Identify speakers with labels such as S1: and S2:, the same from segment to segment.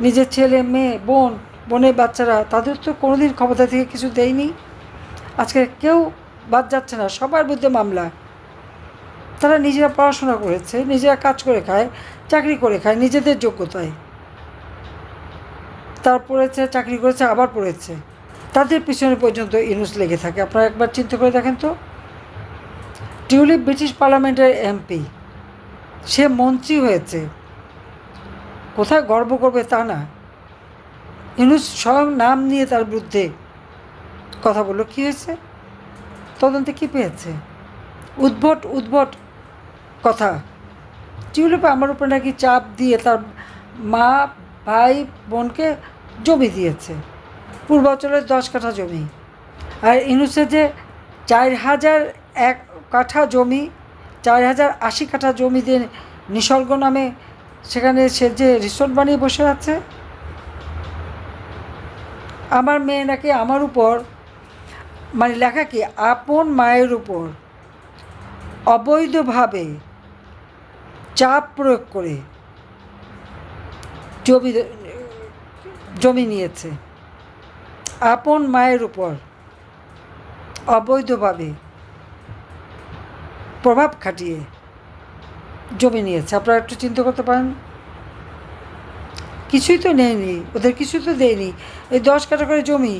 S1: নিজের ছেলে, মেয়ে, বোন, বোনের বাচ্চারা, তাদের তো কোনোদিন ক্ষমতা থেকে কিছু দেয়নি। আজকে কেউ বাদ যাচ্ছে না, সবার বিরুদ্ধে মামলা। তারা নিজেরা পড়াশোনা করেছে, নিজেরা কাজ করে খায়, চাকরি করে খায়, নিজেদের যোগ্যতায়। তার পড়েছে, চাকরি করেছে, আবার পড়েছে। তাদের পিছনে পর্যন্ত ইনুস লেগে থাকে। আপনারা একবার চিন্তা করে দেখেন তো। টিউলিপ ব্রিটিশ পার্লামেন্টের এমপি। সে মন্ত্রী হয়েছে। কোথায় গর্ব করবে তা না। ইনুস স্বয়ং নাম নিয়ে তার বিরুদ্ধে কথা বলল, কী হয়েছে? তদন্তে কী পেয়েছে? উদ্ভট উদ্ভট কথা। টিউলিপ আমার উপরে নাকি চাপ দিয়ে তার মা, ভাই, বোনকে জমি দিয়েছে। পূর্বাঞ্চলের দশ কাঠা জমি। আর ইনুসের যে চার হাজার এক কাঠা জমি, চার হাজার আশি কাঠা জমি দিয়ে নিসর্গ নামে সেখানে সে যে রিসোর্ট বানিয়ে বসে আছে, আমার মেয়ে নাকি আমার উপর মানে লেখা কি, আপন মায়ের উপর অবৈধভাবে চাপ প্রয়োগ করে জমি জমি নিয়েছে। আপন মায়ের উপর অবৈধভাবে প্রভাব খাটিয়ে জমি নিয়েছে, আপনারা একটু চিন্তা করতে পারেন। কিছুই তো নেয়নি, ওদের কিছু তো দেয়নি। এই দশ কাটা করে জমি,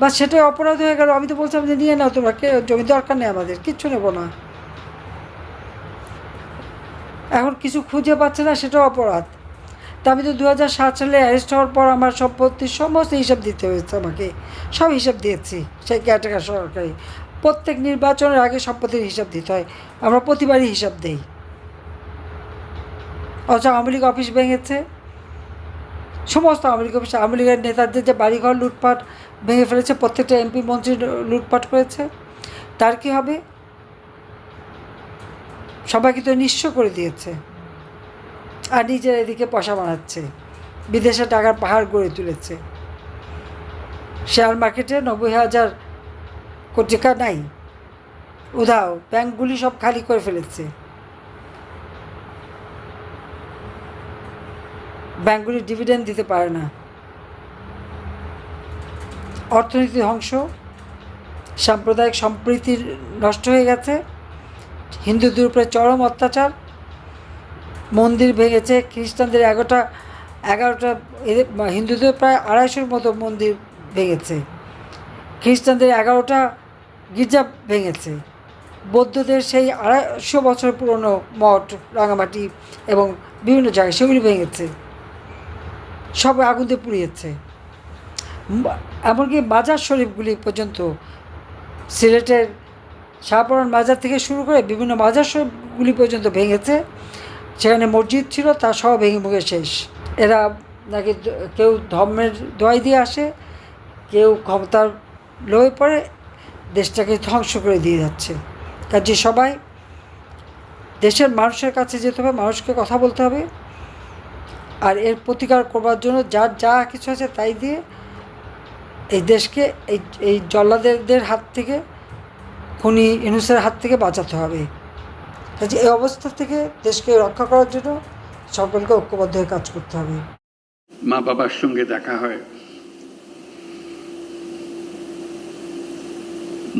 S1: বা সেটাই অপরাধ হয়ে গেল, আমি তো বলছিলাম যে নিয়ে নাও তোমরা, কে জমি দরকার নেই আমাদের, কিচ্ছু নেব না। এখন কিছু খুঁজে পাচ্ছে না, সেটাও অপরাধ। তা আমি তো দু সাত সালে অ্যারেস্ট হওয়ার পর আমার সম্পত্তির সমস্ত হিসাব দিতে হয়েছে আমাকে, সব হিসাব দিয়েছি, সেই ক্যাটাকার সরকারি। প্রত্যেক নির্বাচনের আগে সম্পত্তির হিসাব দিতে হয়, আমরা প্রতিবারই হিসাব দেই। অথচ আওয়ামী লীগ অফিস ভেঙেছে। সমস্ত আওয়ামী লীগ অফিস আওয়ামী লীগের নেতাদের যে বাড়িঘর লুটপাট ভেঙে ফেলেছে, প্রত্যেকটা এমপি মন্ত্রী লুটপাট করেছে, তার কি হবে? সবাইকে তো নিঃস্ব করে দিয়েছে আর নিজের এদিকে পয়সা বানাচ্ছে, বিদেশে টাকার পাহাড় গড়ে তুলেছে। শেয়ার মার্কেটে নব্বই হাজার কোটি টাকা নাই, উধাও, ব্যাংকগুলি সব খালি করে ফেলেছে। ব্যাংকগুলি ডিভিডেন্ড দিতে পারে না। অর্থনীতি ধ্বংস, সাম্প্রদায়িক সম্প্রীতি নষ্ট হয়ে গেছে, হিন্দুদের উপরে চরম অত্যাচার, মন্দির ভেঙেছে, খ্রিস্টানদের এগারোটা এগারোটা, এদের হিন্দুদের প্রায় আড়াইশোর মতো মন্দির ভেঙেছে, খ্রিস্টানদের এগারোটা গির্জা ভেঙেছে, বৌদ্ধদের সেই আড়াইশো বছর পুরনো মঠ, রাঙামাটি এবং বিভিন্ন জায়গায় সেগুলি ভেঙেছে। সব আগুন দিয়ে পুড়িয়েছে এমনকি মাজার শরীফগুলি পর্যন্ত সিলেটের শাহপুরান মাজার থেকে শুরু করে বিভিন্ন মাজার শরীফগুলি পর্যন্ত ভেঙেছে। সেখানে মসজিদ ছিল, তা সব ভেঙে ভেঙে শেষ। এরা নাকি কেউ ধর্মের দোয়াই দিয়ে আসে, কেউ ক্ষমতার লোয়ে পড়ে, দেশটাকে ধ্বংস করে দিয়ে যাচ্ছে। কাজে সবাই দেশের মানুষের কাছে যেতে হবে, মানুষকে কথা বলতে হবে। আর এর প্রতিকার করবার জন্য যার যা কিছু আছে তাই দিয়ে এই দেশকে, এই এই জল্লাদের হাত থেকে, খুনি ইনুসের হাত থেকে বাঁচাতে হবে। কাজে এই অবস্থা থেকে দেশকে রক্ষা করার জন্য সকলকে ঐক্যবদ্ধ হয়ে কাজ করতে হবে।
S2: মা বাবার সঙ্গে দেখা হয়।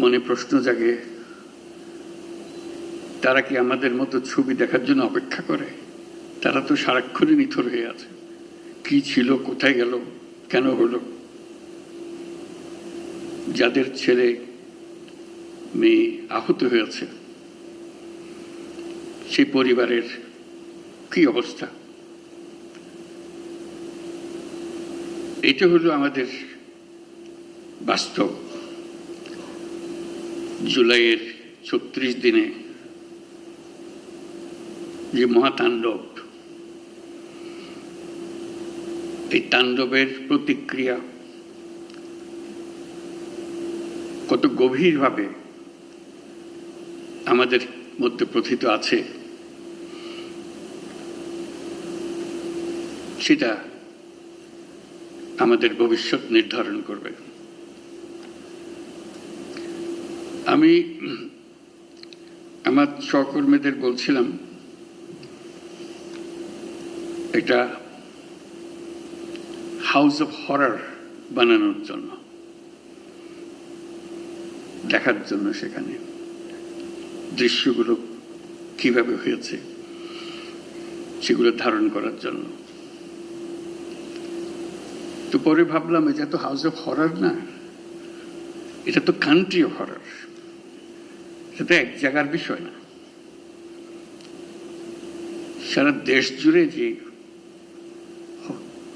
S2: মনে প্রশ্ন জাগে, তারা কি আমাদের মতো ছবি দেখার জন্য অপেক্ষা করে? তারা তো সারাক্ষণই নিথর হয়ে আছে। কি ছিল, কোথায় গেল, কেন হলো? যাদের ছেলে মেয়ে আহত হয়েছে, সেই পরিবারের কি অবস্থা? এটা হলো আমাদের বাস্তব। জুলাইয়ের ছত্রিশ দিনে যে মহাতাণ্ডব এই তাণ্ডবের প্রতিক্রিয়া। কত গভীরভাবে আমাদের মধ্যে প্রথিত আছে। সেটা আমাদের ভবিষ্যৎ নির্ধারণ করবে। আমি আমার সহকর্মীদের বলছিলাম, এটা হাউস অফ হরার বানানোর জন্য। দেখার জন্য সেখানে। দৃশ্যগুলো কীভাবে হয়েছে, সেগুলো ধারণ করার জন্য। তো পরে ভাবলাম, এটা তো হাউস অফ হরার না। এটা তো কান্ট্রি অফ হরার এটা তো এক জায়গার বিষয় না। সারা দেশ জুড়ে যে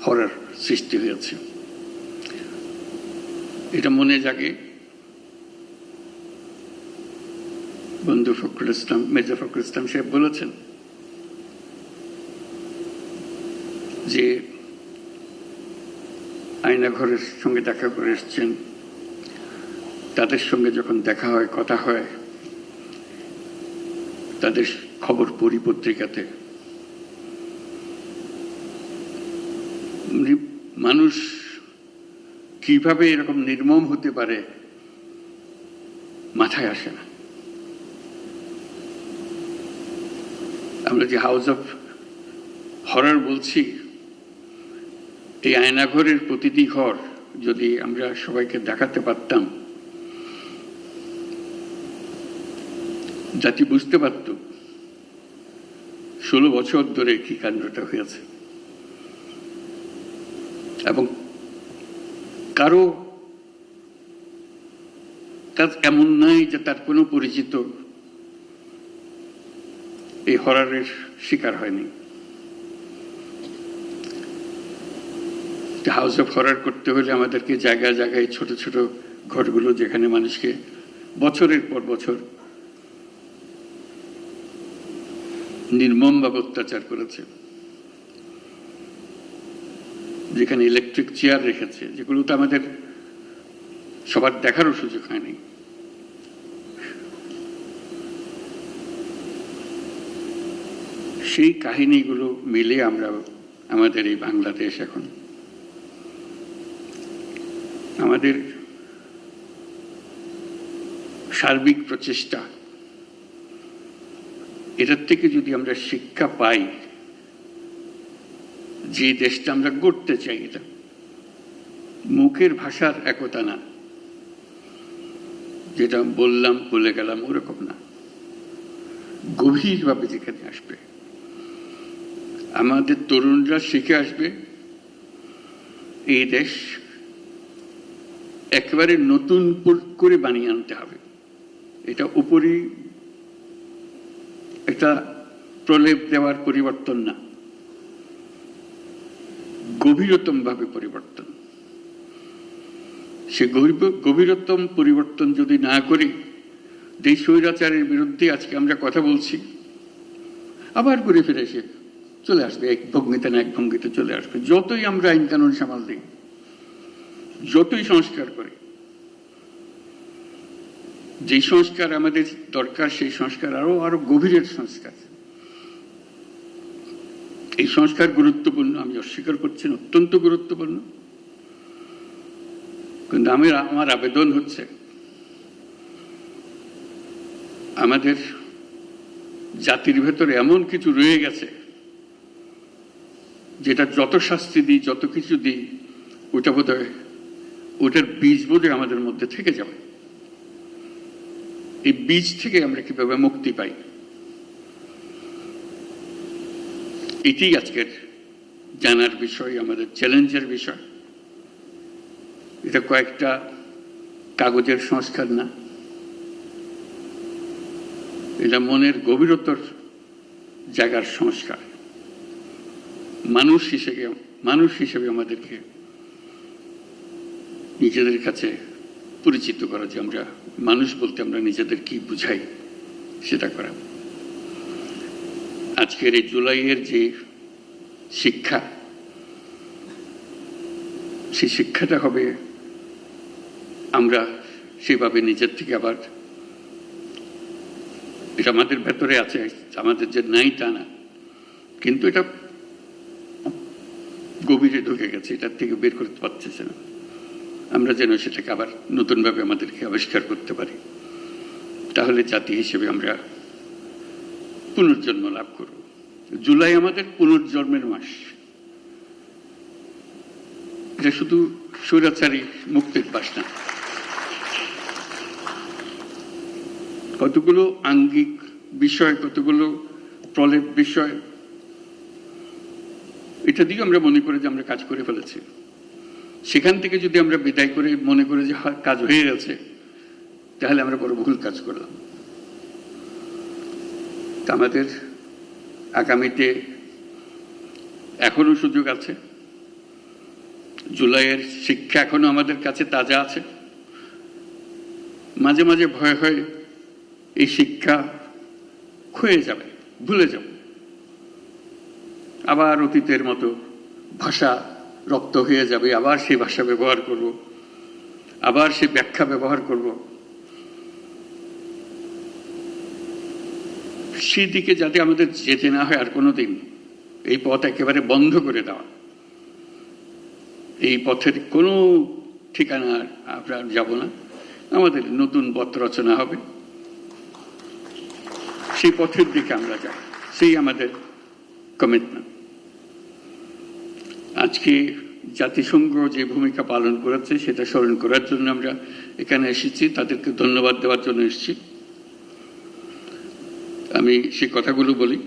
S2: হরার সৃষ্টি হয়েছে। এটা মনে জাগে, বন্ধু ফখরুল ইসলাম মেজা ফখরুল ইসলাম সাহেব বলেছেন যে আয়না ঘরের সঙ্গে দেখা করে এসছেন, তাদের সঙ্গে যখন দেখা হয়, কথা হয়, তাদের খবর পড়ি পত্রিকাতে নি- মানুষ কীভাবে এরকম নির্মম হতে পারে মাথায় আসে না। আমরা যে হাউস অফ হরার বলছি, এই আয়নাঘরের প্রতিটি ঘর যদি আমরা সবাইকে দেখাতে পারতাম, জাতি বুঝতে পারত ষোলো বছর ধরে কি কাণ্ডটা হয়েছে। এবং কারও কাজ এমন নাই যে তার কোনো পরিচিত এই হরারের শিকার হয়নি। হাউস অফ হরার করতে হলে আমাদেরকে জায়গায় জায়গায় ছোট ছোট ঘরগুলো যেখানে মানুষকে বছরের পর বছর নির্মমভাবে অত্যাচার করেছে। যেখানে ইলেকট্রিক চেয়ার রেখেছে, যেগুলো তো আমাদের সবার দেখারও সুযোগ হয়নি সেই কাহিনীগুলো মিলে আমরা আমাদের এই বাংলাদেশ এখন। আমাদের সার্বিক প্রচেষ্টা, এটার থেকে যদি আমরা শিক্ষা পাই যে দেশটা আমরা গড়তে চাই এটা। মুখের ভাষার একতা না। যেটা বললাম, বলে গেলাম, ওরকম না। গভীরভাবে যেখানে আসবে। আমাদের তরুণরা শিখে আসবে, এই দেশ একেবারে নতুন করে বানিয়ে আনতে হবে। এটা উপরই একটা প্রলেপ দেওয়ার পরিবর্তন না। গভীরতম ভাবে পরিবর্তন। সে গভীরতম পরিবর্তন যদি না করি যে স্বৈরাচারের বিরুদ্ধে আজকে আমরা কথা বলছি, আবার ঘুরে ফিরে এসে চলে আসবে, এক ভঙ্গিতে না এক ভঙ্গিতে চলে আসবে। যতই আমরা আইন কানুন সামাল দিই, যতই সংস্কার করি, যে সংস্কার আমাদের দরকার, সেই সংস্কার আরও আরও গভীরের সংস্কার। এই সংস্কার গুরুত্বপূর্ণ, আমি অস্বীকার করছি অত্যন্ত গুরুত্বপূর্ণ। কিন্তু আমি, আমার আবেদন হচ্ছে, আমাদের জাতির ভেতরে এমন কিছু রয়ে গেছে, যেটা যত শাস্তি দিই, যত কিছু দিই, ওটা বোধ হয় ওটার বীজ বোধহয় আমাদের মধ্যে থেকে যাবে। এই বীজ থেকে আমরা কীভাবে মুক্তি পাই? এটি আজকের জানার বিষয়, আমাদের চ্যালেঞ্জের বিষয়। এটা কয়েকটা কাগজের সংস্কার না। এটা মনের গভীরতর জায়গার সংস্কার। মানুষ হিসেবে মানুষ হিসেবে আমাদেরকে নিজেদের কাছে পরিচিত করা যে আমরা মানুষ বলতে আমরা নিজেদের কি বুঝাই সেটা করা। আজকের এই জুলাইয়ের যে শিক্ষা, সেই শিক্ষাটা হবে আমরা সেভাবে নিজের থেকে আবার এটা আমাদের ভেতরে আছে, আমাদের যে নাই তা না। কিন্তু এটা গভীরে ঢুকে গেছে, এটার থেকে বের করতে পারতেছে না। আমরা যেন সেটাকে আবার নতুনভাবে আমাদেরকে আবিষ্কার করতে পারি। তাহলে জাতি হিসেবে আমরা পুনর্জন্ম লাভ করব জুলাই আমাদের পুনর্জন্মের মাস। এটা শুধু স্বৈরাচারী মুক্তির বাসনা কতগুলো আঙ্গিক বিষয়, কতগুলো প্রলেপ বিষয়, এটা দিয়ে আমরা মনে করি যে আমরা কাজ করে ফেলেছি। সেখান থেকে যদি আমরা বিদায় করে মনে করি যে হয়, কাজ হয়ে গেছে, তাহলে আমরা বড় ভুল কাজ করলাম। আমাদের আগামীতে এখনও সুযোগ আছে। জুলাইয়ের শিক্ষা এখনও আমাদের কাছে তাজা আছে। মাঝে মাঝে ভয় হয়, এই শিক্ষা ক্ষয়ে যাবে, ভুলে যাব। আবার অতীতের মতো ভাষা রপ্ত হয়ে যাবে, আবার সেই ভাষা ব্যবহার করব, আবার সেই ব্যাখ্যা ব্যবহার করব। সেই দিকে যাতে আমাদের যেতে না হয় আর কোনো দিন এই পথ একেবারে বন্ধ করে দেওয়া। এই পথের কোনো ঠিকানা আমরা যাব না। আমাদের নতুন পথ রচনা হবে। সেই পথের দিকে আমরা যাই সেই আমাদের কমিটমেন্ট আজকে জাতিসংঘ যে ভূমিকা পালন করেছে, সেটা স্মরণ করার জন্য আমরা এখানে এসেছি। তাদেরকে ধন্যবাদ দেওয়ার জন্য এসেছি। আমি সেই কথাগুলো বলি।